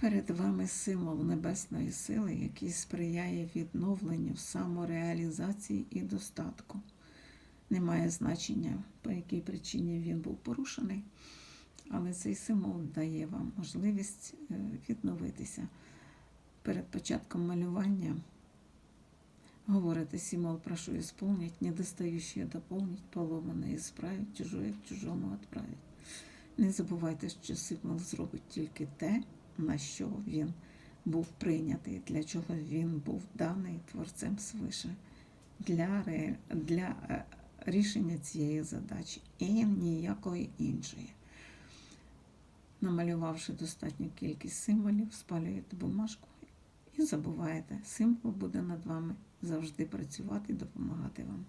Перед вами символ небесної сили, який сприяє відновленню, самореалізації і достатку. Немає значення, по якій причині він був порушений, але цей символ дає вам можливість е, відновитися. Перед початком малювання говорите символ прошу исполнить, недостающее дополнить, поломане исправить, чужое к чужому отправить. Не забувайте, що символ зробить тільки те, на що він був прийнятий, для чого він був даний творцем свише, для, для е, рішення цієї задачі і ніякої іншої. Намалювавши достатню кількість символів, спалюєте бумажку і забуваєте, символ буде над вами завжди працювати і допомагати вам.